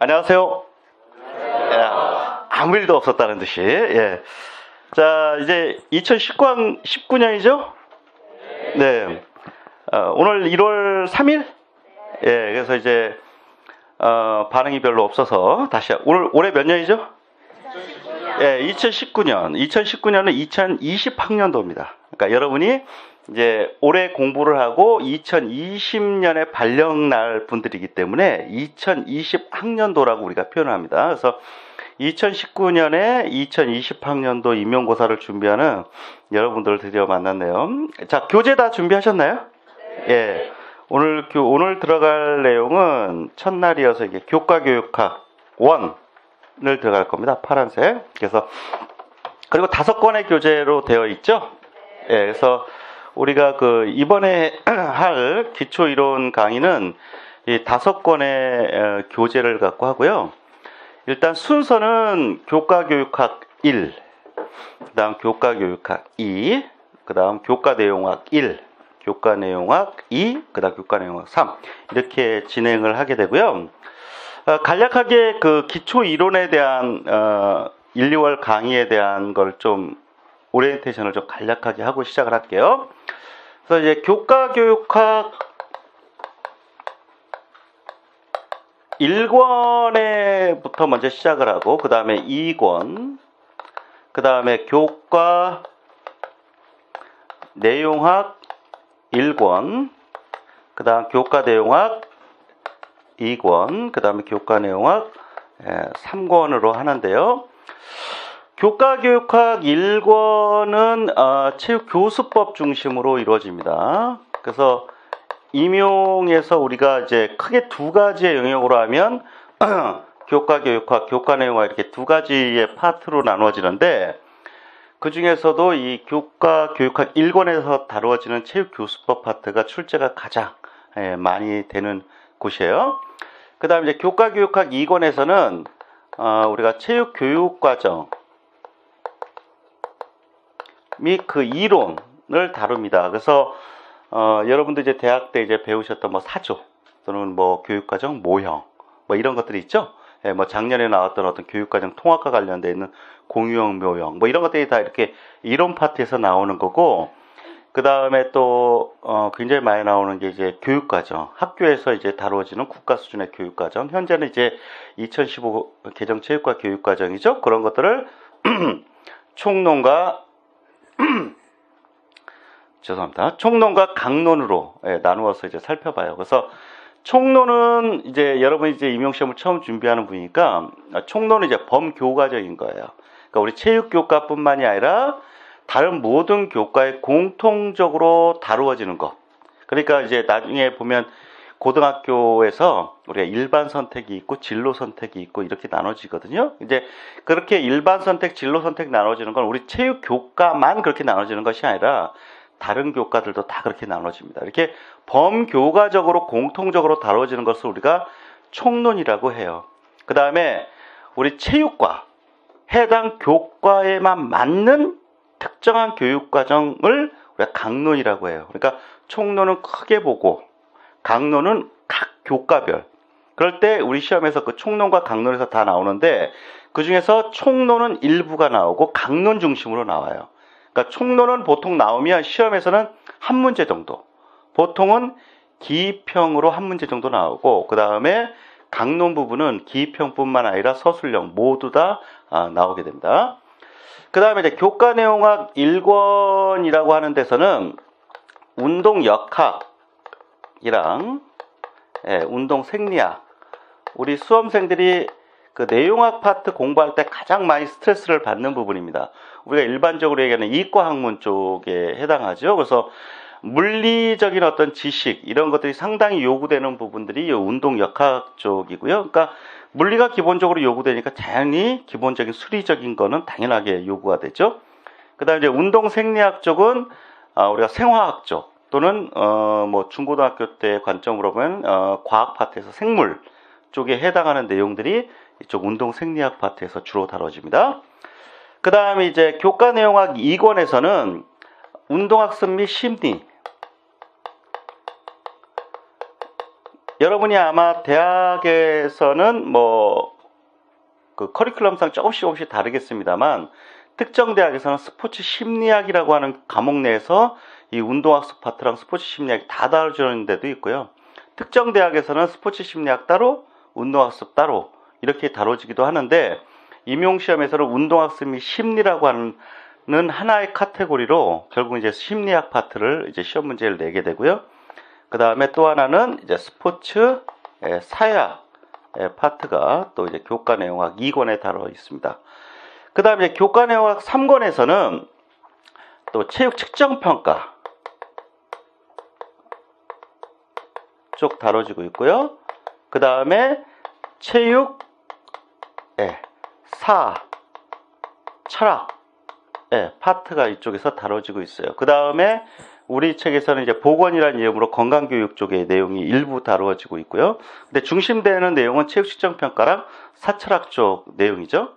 안녕하세요. 예, 아무 일도 없었다는 듯이. 예. 자, 이제 2019년, 19년이죠? 네. 어, 오늘 1월 3일? 예, 그래서 이제, 어, 반응이 별로 없어서 다시, 오늘, 올해 몇 년이죠? 예, 2019년. 2019년은 2020학년도입니다. 그러니까 여러분이 이제 올해 공부를 하고 2020년에 발령 날 분들이기 때문에 2020학년도라고 우리가 표현을 합니다. 그래서 2019년에 2020학년도 임용고사를 준비하는 여러분들을 드디어 만났네요. 자, 교재 다 준비하셨나요? 예. 오늘 교, 오늘 들어갈 내용은 첫날이어서 이게 교과교육학 1을 들어갈 겁니다. 파란색. 그래서 그리고 다섯 권의 교재로 되어 있죠? 예, 그래서 우리가 그 이번에 할 기초 이론 강의는 이 다섯 권의 어, 교재를 갖고 하고요. 일단 순서는 교과 교육학 1, 그다음 교과 교육학 2, 그다음 교과 내용학 1, 교과 내용학 2, 그다음 교과 내용학 3 이렇게 진행을 하게 되고요. 어, 간략하게 그 기초 이론에 대한 어, 1, 2월 강의에 대한 걸 좀 오리엔테이션을 좀 간략하게 하고 시작을 할게요. 그래서 이제 교과 교육학 1권에부터 먼저 시작을 하고 그 다음에 2권 그 다음에 교과 내용학 1권 그 다음 교과 내용학 2권 그 다음에 교과 내용학 3권으로 하는데요. 교과교육학 1권은 어, 체육교수법 중심으로 이루어집니다. 그래서 임용에서 우리가 이제 크게 두 가지의 영역으로 하면 교과교육학, 교과내용학 이렇게 두 가지의 파트로 나누어지는데 그 중에서도 이 교과교육학 1권에서 다루어지는 체육교수법 파트가 출제가 가장 예, 많이 되는 곳이에요. 그 다음에 교과교육학 2권에서는 어, 우리가 체육교육과정 및 그 이론을 다룹니다. 그래서 어, 여러분들 이제 대학 때 이제 배우셨던 뭐 사조 또는 뭐 교육과정 모형 뭐 이런 것들이 있죠. 예, 뭐 작년에 나왔던 어떤 교육과정 통합과 관련돼 있는 공유형 묘형 뭐 이런 것들이 다 이렇게 이론 파트에서 나오는 거고 그 다음에 또 어, 굉장히 많이 나오는 게 이제 교육과정 학교에서 이제 다루어지는 국가 수준의 교육과정 현재는 이제 2015 개정 체육과 교육과정이죠 그런 것들을 총론과 죄송합니다. 총론과 강론으로 예, 나누어서 이제 살펴봐요. 그래서 총론은 이제 여러분이 이제 임용시험을 처음 준비하는 분이니까 총론은 이제 범교과적인 거예요. 그러니까 우리 체육교과뿐만이 아니라 다른 모든 교과에 공통적으로 다루어지는 것. 그러니까 이제 나중에 보면 고등학교에서 우리가 일반 선택이 있고 진로 선택이 있고 이렇게 나눠지거든요. 이제 그렇게 일반 선택, 진로 선택 나눠지는 건 우리 체육 교과만 그렇게 나눠지는 것이 아니라 다른 교과들도 다 그렇게 나눠집니다. 이렇게 범교과적으로 공통적으로 다뤄지는 것을 우리가 총론이라고 해요. 그 다음에 우리 체육과 해당 교과에만 맞는 특정한 교육과정을 우리가 강론이라고 해요. 그러니까 총론은 크게 보고 강론은 각 교과별. 그럴 때 우리 시험에서 그 총론과 강론에서 다 나오는데 그 중에서 총론은 일부가 나오고 강론 중심으로 나와요. 그러니까 총론은 보통 나오면 시험에서는 한 문제 정도. 보통은 기평으로 한 문제 정도 나오고 그 다음에 강론 부분은 기평뿐만 아니라 서술형 모두 다 아, 나오게 됩니다. 그 다음에 이제 교과 내용학 1권이라고 하는 데서는 운동 역학 이랑 예, 운동 생리학 우리 수험생들이 그 내용학 파트 공부할 때 가장 많이 스트레스를 받는 부분입니다. 우리가 일반적으로 얘기하는 이과 학문 쪽에 해당하죠. 그래서 물리적인 어떤 지식 이런 것들이 상당히 요구되는 부분들이 운동 역학 쪽이고요. 그러니까 물리가 기본적으로 요구되니까 당연히 기본적인 수리적인 거는 당연하게 요구가 되죠. 그다음에 이제 운동 생리학 쪽은 아, 우리가 생화학 쪽 또는 어, 뭐 중고등학교 때 관점으로 보면 어, 과학 파트에서 생물 쪽에 해당하는 내용들이 이쪽 운동 생리학 파트에서 주로 다뤄집니다. 그 다음에 이제 교과 내용학 2권에서는 운동학습 및 심리 여러분이 아마 대학에서는 뭐 그 커리큘럼상 조금씩 조금씩 다르겠습니다만 특정 대학에서는 스포츠 심리학이라고 하는 과목 내에서 이 운동학습 파트랑 스포츠 심리학이 다 다뤄지는 데도 있고요. 특정 대학에서는 스포츠 심리학 따로, 운동학습 따로 이렇게 다뤄지기도 하는데 임용 시험에서는 운동학습 및 심리라고 하는 하나의 카테고리로 결국 이제 심리학 파트를 이제 시험 문제를 내게 되고요. 그 다음에 또 하나는 이제 스포츠 예, 파트가 또 이제 교과 내용학 2권에 다뤄 있습니다. 그 다음에 교과 내용학 3권에서는 또 체육 측정 평가 쪽 다뤄지고 있고요. 그 다음에 체육 예, 사 철학 예, 파트가 이쪽에서 다뤄지고 있어요. 그 다음에 우리 책에서는 이제 보건이라는 이름으로 건강교육 쪽의 내용이 일부 다루어지고 있고요. 근데 중심되는 내용은 체육 측정 평가랑 사철학 쪽 내용이죠.